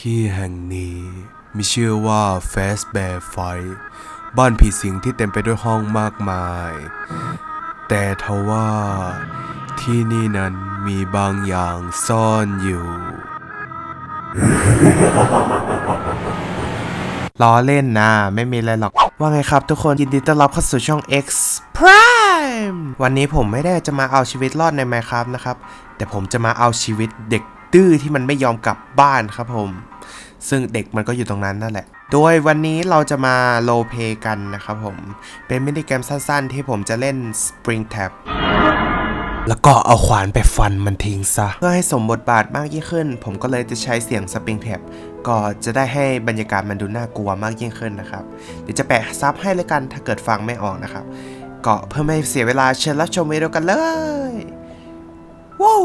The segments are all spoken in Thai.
ที่แห่งนี้มีชื่อว่า f a s t Bear Fight บ้านผีสิงที่เต็มไปด้วยห้องมากมาย แต่ทว่าที่นี่นั้นมีบางอย่างซ่อนอยู่ ล้อเล่นนะ ไม่มีอะไรหรอก ว่าไงครับทุกคนยินดีต้อนรับเข้าสู่ช่อง X Prime วันนี้ผมไม่ได้จะมาเอาชีวิตรอดใน Minecraft นะครับ แต่ผมจะมาเอาชีวิตเด็ก ดื้อที่มันไม่ยอมกลับบ้านครับผม ซึ่งเด็กมันก็อยู่ตรงนั้นนั่นแหละ โดยวันนี้เราจะมาโลเพกันนะครับผม เป็นมินิเกมสั้นๆ ที่ผมจะเล่น Spring Tap แล้วก็เอาขวานไปฟันมันทิ้งซะ เพื่อให้สมบทบาทมากยิ่งขึ้น ผมก็เลยจะใช้เสียงสปริงแท็บก็จะได้ให้บรรยากาศมันดูน่ากลัวมากยิ่งขึ้นนะครับ เดี๋ยวจะแปะซับให้เลยกันถ้าเกิดฟังไม่ออกนะครับ ก็เพื่อไม่ให้เสียเวลาเชิญรับชมวิดีโอกันเลยว้าว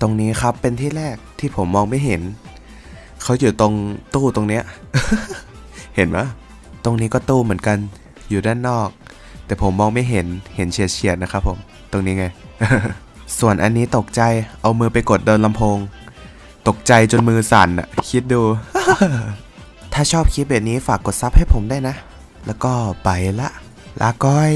ตรงนี้ครับเป็นที่แรกที่ผมมองไม่เห็น เขาอยู่ตรงตู้ตรงเนี้ย เห็นไหมตรงนี้ก็ตู้เหมือนกันอยู่ด้านนอก แต่ผมมองไม่เห็นเห็นเฉียดๆนะครับผมตรงนี้ไง ส่วนอันนี้ตกใจเอามือไปกดเดินลำโพง ตกใจจนมือสั่นอะคิดดู ถ้าชอบคลิปแบบนี้ฝากกดซับให้ผมได้นะ แล้วก็ไปละ ลาก้อย